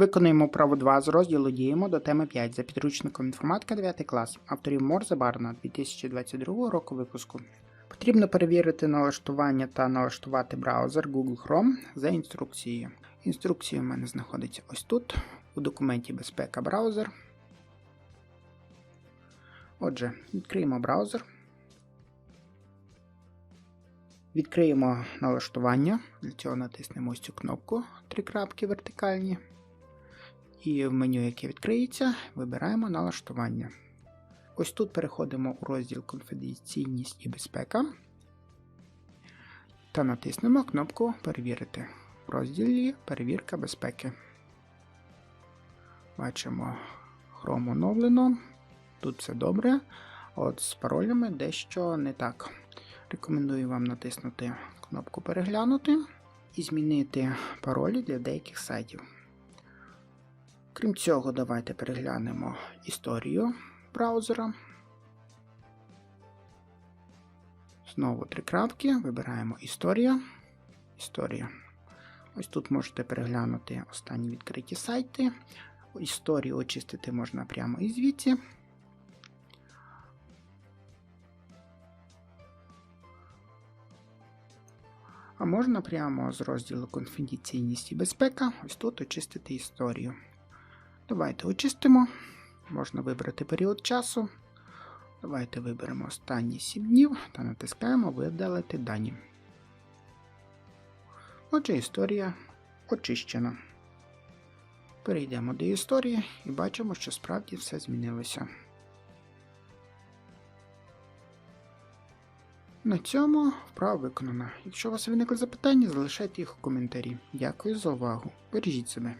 Виконуємо вправу 2 з розділу Діємо до теми 5 за підручником інформатика 9 клас авторів Морзе Барна 2022 року випуску. Потрібно перевірити налаштування та налаштувати браузер Google Chrome за інструкцією. Інструкція у мене знаходиться ось тут, у документі Безпека браузер. Отже, відкриємо браузер. Відкриємо налаштування. Для цього натиснемо ось цю кнопку три крапки вертикальні. І в меню, яке відкриється, вибираємо налаштування. Ось тут переходимо у розділ Конфіденційність і безпека та натиснемо кнопку Перевірити в розділі Перевірка безпеки. Бачимо Chrome оновлено. Тут все добре. От з паролями дещо не так. Рекомендую вам натиснути кнопку Переглянути і змінити паролі для деяких сайтів. Крім цього, давайте переглянемо історію браузера. Знову три крапки. Вибираємо Історія. Історія. Ось тут можете переглянути останні відкриті сайти. Історію очистити можна прямо і звідси. А можна прямо з розділу Конфіденційність і безпека. Ось тут очистити історію. Давайте очистимо. Можна вибрати період часу. Давайте виберемо останні 7 днів та натискаємо Видалити дані. Отже, історія очищена. Перейдемо до історії і бачимо, що справді все змінилося. На цьому вправа виконана. Якщо у вас виникли запитання, залишайте їх у коментарі. Дякую за увагу. Бережіть себе.